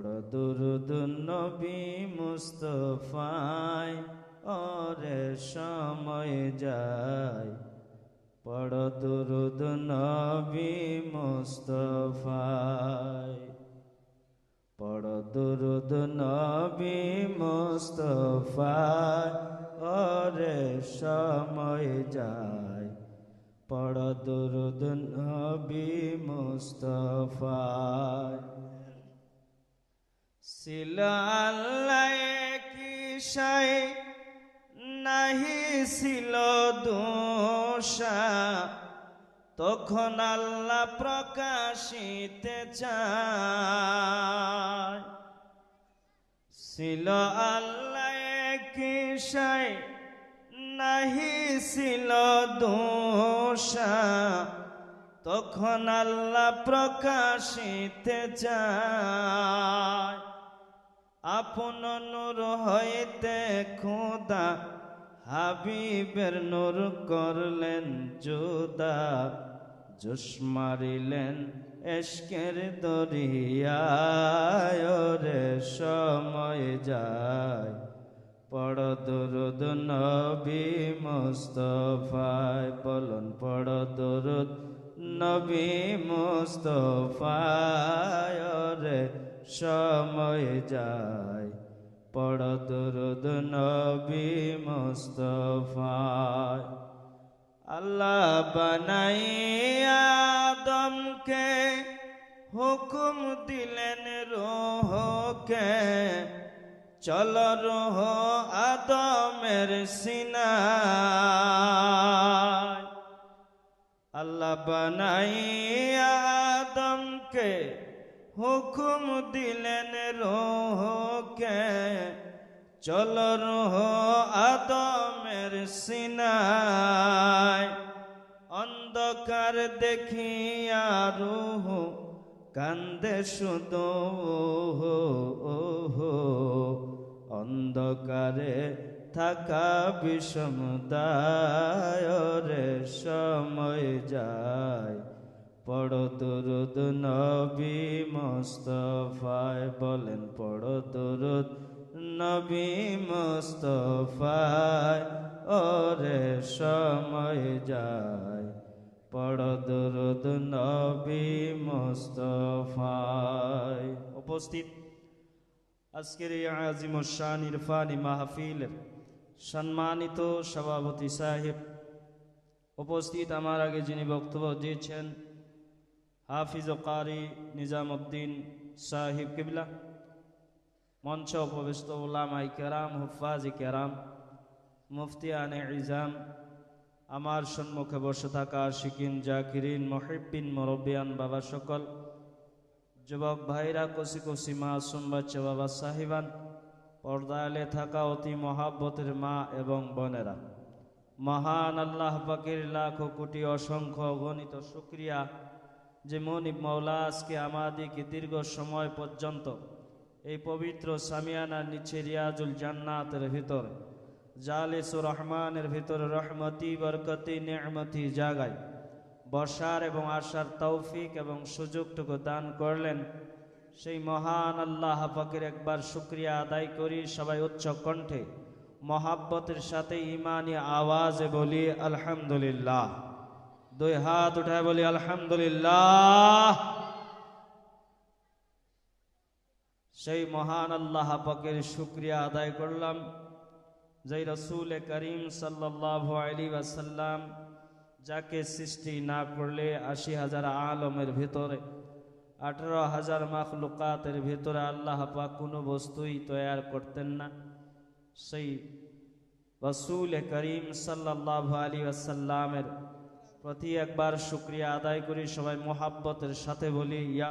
পড় দুরুদ নবী মুস্তফায় ওরে সময় যায়। পড় দুরুদ নবী মুস্তফায় পড় দুরুদ নবী মুস্তফায় ওরে সময় যায়। পড় দুরুদ নবী মুস্তফায়। ছিল আল্লাহ কি সাই নাহি ছিল দোষা তখন আল্লাহ প্রকাশিতে চায় ছিল আল্লাহ কি সাই নাহি ছিল দোষা তখন আল্লাহ প্রকাশিতে যায় আপন নূর হইতে খোদা, হাবিবের নূর করলেন জোদা। জোস মারিলেন এশকের দরিয়ায় রে সময় যায়। পড় দুরুদ নবী মুস্তফায়, বলুন পড় দুরুদ নবী মুস্তফায় রে সময় যায়। পড় নবী মুস্তফায়। আল্লাহ বানাইয়া আদমকে হুকুম দিলেন রোহকে। চল রোহ আদমের সিনায়। আল্লাহ বানাইয়া আদমকে হুকুম দিলেন রোহকে, চল রোহ আদমের সিনায়। অন্ধকার দেখিয়া রুহ কান্দে শুধু অন্ধকারে থাকা বিষমদায় রে সময় যায়। পড়ো দুরুদ নবী মুস্তফায় বলেন পড়ো দুরুদ। নবী মুস্তফায় ওরে সময় যায়। পড় দুরুদ, নবী মুস্তফায় উপস্থিত। আজকের এই আজিম শান ইরফানি মাহফিলের সম্মানিত সভাপতি সাহেব উপস্থিত আমার আগে যিনি বক্তব্য দিয়েছেন হাফিজ ও কারি নিজামুদ্দিন সাহিব কিবলা, মঞ্চ উপবিষ্ট উলামাই কেরাম, হুফাজ কেরাম মুফতিয়ানে ইজাম, আমার সম্মুখে বসে থাকা শিকিন জাকিরিন মহিবিন মরবিয়ান বাবা সকল, যুবক ভাইরা, কষি কষি মাসুম বাচ্চা বাবা সাহিবান পর্দালে থাকা অতি মহাব্বতের মা এবং বোনেরা। মহান আল্লাহ পাকের লাখো কোটি অসংখ্য গণিত শুক্রিয়া যে মনিব মৌলা আজকে আমাদিকে দীর্ঘ সময় পর্যন্ত এই পবিত্র সামিয়ানার নিচে রিয়াজুল জান্নাতের ভিতর জালিসুর রহমানের ভিতর রহমতি, বরকতি নেমতি জাগায় বর্ষার এবং আশার তৌফিক এবং সুযোগটুকু দান করলেন। সেই মহান আল্লাহ পাকের একবার শুক্রিয়া আদায় করি সবাই উচ্চ কণ্ঠে, মহাব্বতের সাথে ইমানি আওয়াজে বলি, আলহামদুলিল্লাহ। দুই হাত উঠায় বলি, আলহামদুলিল্লাহ। সেই মহান আল্লাহ পাকের শুক্রিয়া আদায় করলাম। যেই রসুল করিম সাল্লাহ আলী ওয়াসাল্লাম যাকে সৃষ্টি না করলে আশি হাজার আলমের ভিতরে, আঠারো হাজার মাখ মাখলুকাতের ভিতরে আল্লাহ পাক কোনো বস্তুই তৈয়ার করতেন না। সেই রসুল করিম সাল্লাহ আলী আসাল্লামের প্রতি একবার শুক্রিয়া আদায় করি সবাই মোহাব্বতের সাথে বলি ইয়া